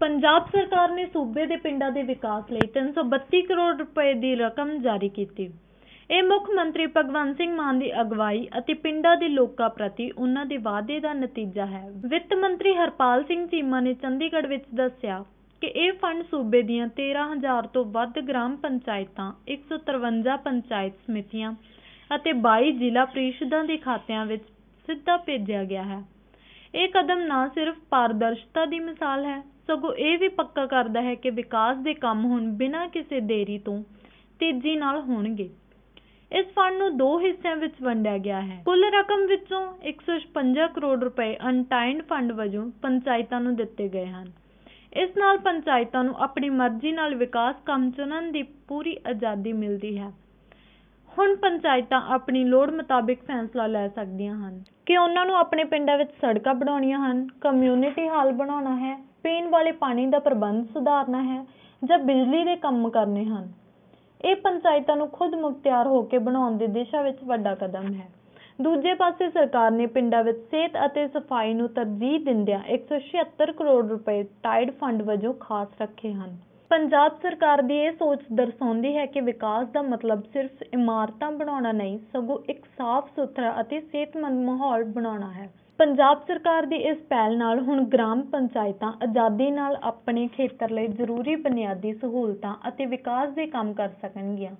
ਪੰਜਾਬ ਸਰਕਾਰ ਨੇ ਸੂਬੇ ਦੇ ਪਿੰਡਾਂ ਦੇ ਵਿਕਾਸ ਲਈ 332 ਕਰੋੜ ਰੁਪਏ ਦੀ ਰਕਮ ਜਾਰੀ ਕੀਤੀ। ਇਹ ਮੁੱਖ ਮੰਤਰੀ ਭਗਵੰਤ ਸਿੰਘ ਮਾਨ ਦੀ ਅਗਵਾਈ ਅਤੇ ਪਿੰਡਾਂ ਦੇ ਲੋਕਾਂ ਪ੍ਰਤੀ ਉਹਨਾਂ ਦੇ ਵਾਅਦੇ ਦਾ ਨਤੀਜਾ ਹੈ। ਵਿੱਤ ਮੰਤਰੀ ਹਰਪਾਲ ਸਿੰਘ ਚੀਮਾ ਨੇ ਚੰਡੀਗੜ੍ਹ ਵਿੱਚ ਦੱਸਿਆ ਕਿ ਇਹ ਫੰਡ ਸੂਬੇ ਦੀਆਂ 13000 ਤੋਂ ਵੱਧ ਗ੍ਰਾਮ ਪੰਚਾਇਤਾਂ 153 ਪੰਚਾਇਤ ਸਮਿਤੀਆਂ ਅਤੇ 22 ਜ਼ਿਲ੍ਹਾ ਪ੍ਰੀਸ਼ਦਾਂ ਦੇ ਖਾਤਿਆਂ ਵਿੱਚ ਸਿੱਧਾ ਭੇਜਿਆ ਗਿਆ ਹੈ। ਇਹ ਕਦਮ ਨਾ ਸਿਰਫ ਪਾਰਦਰਸ਼ਤਾ ਦੀ ਮਿਸਾਲ ਹੈ ਸਗੋਂ ਇਹ ਵੀ ਪੱਕਾ ਕਰਦਾ ਹੈ ਕਿ ਵਿਕਾਸ ਦੇ ਕੰਮ ਹੁਣ ਬਿਨਾਂ ਕਿਸੇ ਦੇਰੀ ਤੋਂ ਤੇਜ਼ੀ ਨਾਲ ਹੋਣਗੇ। ਇਸ ਫੰਡ ਨੂੰ ਦੋ ਹਿੱਸਿਆਂ ਵਿੱਚ ਵੰਡਿਆ ਗਿਆ ਹੈ। ਕੁੱਲ ਰਕਮ ਵਿੱਚੋਂ 156 ਕਰੋੜ ਰੁਪਏ ਅਨਟਾਈਂਡ ਫੰਡ ਵਜੋਂ ਪੰਚਾਇਤਾਂ ਨੂੰ ਦਿੱਤੇ ਗਏ ਹਨ। ਇਸ ਨਾਲ ਪੰਚਾਇਤਾਂ ਨੂੰ ਆਪਣੀ ਮਰਜ਼ੀ ਨਾਲ ਵਿਕਾਸ ਕੰਮ ਚੁਣਨ ਦੀ ਪੂਰੀ ਆਜ਼ਾਦੀ ਮਿਲਦੀ ਹੈ। ਹੁਣ ਪੰਚਾਇਤਾਂ ਆਪਣੀ ਲੋੜ ਮੁਤਾਬਿਕ ਫੈਸਲਾ ਲੈ ਸਕਦੀਆਂ ਹਨ। ਕਿ ਉਹਨਾਂ ਨੂੰ ਆਪਣੇ ਪਿੰਡਾਂ ਵਿੱਚ ਸੜਕਾਂ ਬਣਾਉਣੀਆਂ ਹਨ ਕਮਿਊਨਿਟੀ ਹਾਲ ਬਣਾਉਣਾ ਹੈ, ਪੀਣ ਵਾਲੇ ਪਾਣੀ ਦਾ ਪ੍ਰਬੰਧ ਸੁਧਾਰਨਾ ਹੈ ਜਾਂ ਬਿਜਲੀ ਦੇ ਕੰਮ ਕਰਨੇ ਹਨ। ਇਹ ਪੰਚਾਇਤਾਂ ਨੂੰ ਖੁਦ ਮੁਖਤਿਆਰ ਹੋ ਕੇ ਬਣਾਉਣ ਦੀ ਦਿਸ਼ਾ ਵਿੱਚ ਵੱਡਾ ਕਦਮ ਹੈ। ਦੂਜੇ ਪਾਸੇ ਸਰਕਾਰ ਨੇ ਪਿੰਡਾਂ ਵਿੱਚ ਸਿਹਤ ਅਤੇ ਸਫ਼ਾਈ ਨੂੰ ਤਰਜੀਹ ਦਿੰਦਿਆਂ 176 ਕਰੋੜ ਰੁਪਏ ਟਾਈਡ ਫੰਡ ਵਜੋਂ ਖਾਸ ਰੱਖੇ ਹਨ। ਪੰਜਾਬ ਸਰਕਾਰ ਦੀ ਇਹ ਸੋਚ ਦਰਸਾਉਂਦੀ ਹੈ ਕਿ ਵਿਕਾਸ ਦਾ ਮਤਲਬ ਸਿਰਫ ਇਮਾਰਤਾਂ ਬਣਾਉਣਾ ਨਹੀਂ, ਸਗੋਂ ਇੱਕ ਸਾਫ਼ ਸੁਥਰਾ ਅਤੇ ਸਿਹਤਮੰਦ ਮਾਹੌਲ ਬਣਾਉਣਾ ਹੈ। ਪੰਜਾਬ ਸਰਕਾਰ ਦੀ ਇਸ ਪਹਿਲ ਨਾਲ ਹੁਣ ਗ੍ਰਾਮ ਪੰਚਾਇਤਾਂ ਆਜ਼ਾਦੀ ਨਾਲ ਆਪਣੇ ਖੇਤਰ ਲਈ ਜ਼ਰੂਰੀ ਬੁਨਿਆਦੀ ਸਹੂਲਤਾਂ ਅਤੇ ਵਿਕਾਸ ਦੇ ਕੰਮ ਕਰ ਸਕਣਗੀਆਂ।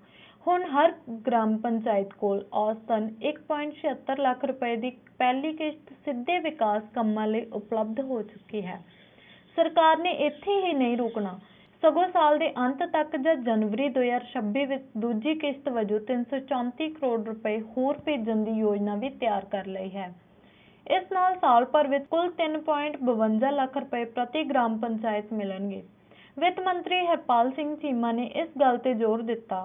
ਹੁਣ ਹਰ ਗ੍ਰਾਮ ਪੰਚਾਇਤ ਕੋਲ ਔਸਤਨ 1.76 ਲੱਖ ਰੁਪਏ ਦੀ ਪਹਿਲੀ ਕਿਸ਼ਤ ਸਿੱਧੇ ਵਿਕਾਸ ਕੰਮਾਂ ਲਈ ਉਪਲਬਧ ਹੋ ਚੁੱਕੀ ਹੈ। ਸਰਕਾਰ ਨੇ ਇੱਥੇ ਹੀ ਨਹੀਂ ਰੁਕਣਾ। ਸਗੋਂ ਸਾਲ ਦੇ ਅੰਤ ਤੱਕ ਜਾਂ ਜਨਵਰੀ 2026 ਵਿੱਚ ਦੂਜੀ ਕਿਸ਼ਤ ਵਜੋਂ 334 ਕਰੋੜ ਰੁਪਏ ਹੋਰ ਭੇਜਣ ਦੀ ਯੋਜਨਾ ਵੀ ਤਿਆਰ ਕਰ ਲਈ ਹੈ। ਇਸ ਨਾਲ ਸਾਲ ਭਰ ਵਿੱਚ ਕੁੱਲ 3.52 ਲੱਖ ਰੁਪਏ ਪ੍ਰਤੀ ਗ੍ਰਾਮ ਪੰਚਾਇਤ ਮਿਲਣਗੇ। ਵਿੱਤ ਮੰਤਰੀ ਹਰਪਾਲ ਸਿੰਘ ਚੀਮਾ ਨੇ ਇਸ ਗੱਲ ਤੇ ਜ਼ੋਰ ਦਿੱਤਾ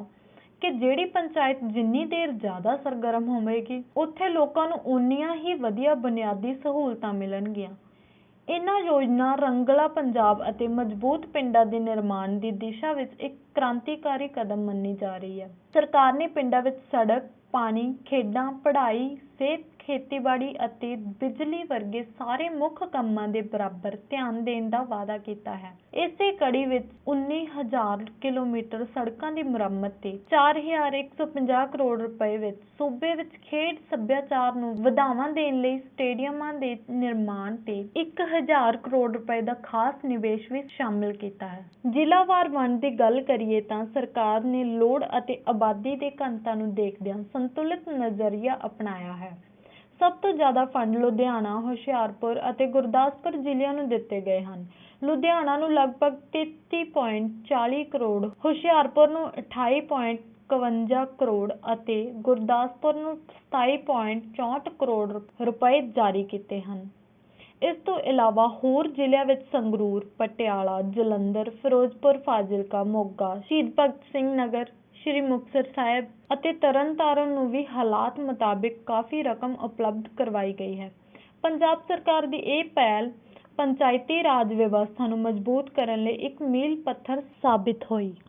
ਕਿ ਜਿਹੜੀ ਪੰਚਾਇਤ ਜਿੰਨੀ ਦੇਰ ਜ਼ਿਆਦਾ ਸਰਗਰਮ ਹੋਵੇਗੀ, ਉੱਥੇ ਲੋਕਾਂ ਨੂੰ ਓਨੀਆਂ ਹੀ ਵਧੀਆ ਬੁਨਿਆਦੀ ਸਹੂਲਤਾਂ ਮਿਲਣਗੀਆਂ। ਇਹਨਾਂ ਯੋਜਨਾ ਰੰਗਲਾ ਪੰਜਾਬ ਅਤੇ ਮਜ਼ਬੂਤ ਪਿੰਡਾਂ ਦੇ ਨਿਰਮਾਣ ਦੀ ਦਿਸ਼ਾ ਵਿੱਚ ਇੱਕ ਕ੍ਰਾਂਤੀਕਾਰੀ ਕਦਮ ਮੰਨੀ ਜਾ ਰਹੀ ਹੈ। ਸਰਕਾਰ ਨੇ ਪਿੰਡਾਂ ਵਿੱਚ ਸੜਕ, ਪਾਣੀ, ਖੇਡਾਂ, ਪੜ੍ਹਾਈ, ਸਿਹਤ ਖੇਤੀਬਾੜੀ ਅਤੇ ਬਿਜਲੀ ਵਰਗੇ ਸਾਰੇ ਮੁੱਖ ਕੰਮਾਂ ਦੇ ਬਰਾਬਰ ਧਿਆਨ ਦੇਣ ਦਾ ਵਾਅਦਾ ਕੀਤਾ ਹੈ। ਇਸੇ ਕੜੀ ਵਿੱਚ 19000 ਕਿਲੋਮੀਟਰ ਸੜਕਾਂ ਦੀ ਮੁਰੰਮਤ ਤੇ 4150 ਕਰੋੜ ਰੁਪਏ ਵਿੱਚ ਸੂਬੇ ਵਿੱਚ ਖੇਡ ਸੱਭਿਆਚਾਰ ਨੂੰ ਵਧਾਵਾ ਦੇਣ ਲਈ ਸਟੇਡੀਅਮਾਂ ਦੇ ਨਿਰਮਾਣ ਤੇ 1000 ਕਰੋੜ ਰੁਪਏ ਦਾ ਖਾਸ ਨਿਵੇਸ਼ ਵੀ ਸ਼ਾਮਿਲ ਕੀਤਾ ਹੈ। ਜ਼ਿਲ੍ਹਾਵਾਰ ਵੰਡ ਦੀ ਗੱਲ ਕਰੀਏ ਤਾਂ ਸਰਕਾਰ ਨੇ ਲੋੜ ਅਤੇ ਆਬਾਦੀ ਦੇ ਘਣਤਾ ਨੂੰ ਦੇਖਦਿਆਂ ਸੰਤੁਲਿਤ ਨਜ਼ਰੀਆ ਅਪਣਾਇਆ ਹੈ। ਸਭ ਤੋਂ ਜ਼ਿਆਦਾ ਫੰਡ ਲੁਧਿਆਣਾ, ਹੁਸ਼ਿਆਰਪੁਰ ਅਤੇ ਗੁਰਦਾਸਪੁਰ ਜ਼ਿਲ੍ਹਿਆਂ ਨੂੰ ਦਿੱਤੇ ਗਏ ਹਨ। ਲੁਧਿਆਣਾ ਨੂੰ ਲਗਭਗ 33.40 ਕਰੋੜ, ਹੁਸ਼ਿਆਰਪੁਰ ਨੂੰ 28.51 ਕਰੋੜ ਅਤੇ ਗੁਰਦਾਸਪੁਰ ਨੂੰ 27.64 ਕਰੋੜ ਰੁਪਏ ਜਾਰੀ ਕੀਤੇ ਹਨ। ਇਸ ਤੋਂ ਇਲਾਵਾ ਹੋਰ ਜ਼ਿਲ੍ਹਿਆਂ ਵਿੱਚ ਸੰਗਰੂਰ, ਪਟਿਆਲਾ, ਜਲੰਧਰ, ਫਿਰੋਜ਼ਪੁਰ, ਫਾਜ਼ਿਲਕਾ, ਮੋਗਾ, ਸ਼ਹੀਦ ਭਗਤ ਸਿੰਘ ਨਗਰ ਸ਼੍ਰੀ ਮੁਕਤਸਰ ਸਾਹਿਬ ਅਤੇ ਤਰਨਤਾਰਨ ਨੂੰ ਵੀ ਹਾਲਾਤ ਮੁਤਾਬਿਕ ਕਾਫੀ ਰਕਮ ਉਪਲਬਧ ਕਰਵਾਈ ਗਈ ਹੈ। ਪੰਜਾਬ ਸਰਕਾਰ ਦੀ ਇਹ ਪਹਿਲ ਪੰਚਾਇਤੀ ਰਾਜ ਵਿਵਸਥਾ ਨੂੰ ਮਜ਼ਬੂਤ ਕਰਨ ਲਈ ਇੱਕ ਮੀਲ ਪੱਥਰ ਸਾਬਿਤ ਹੋਈ।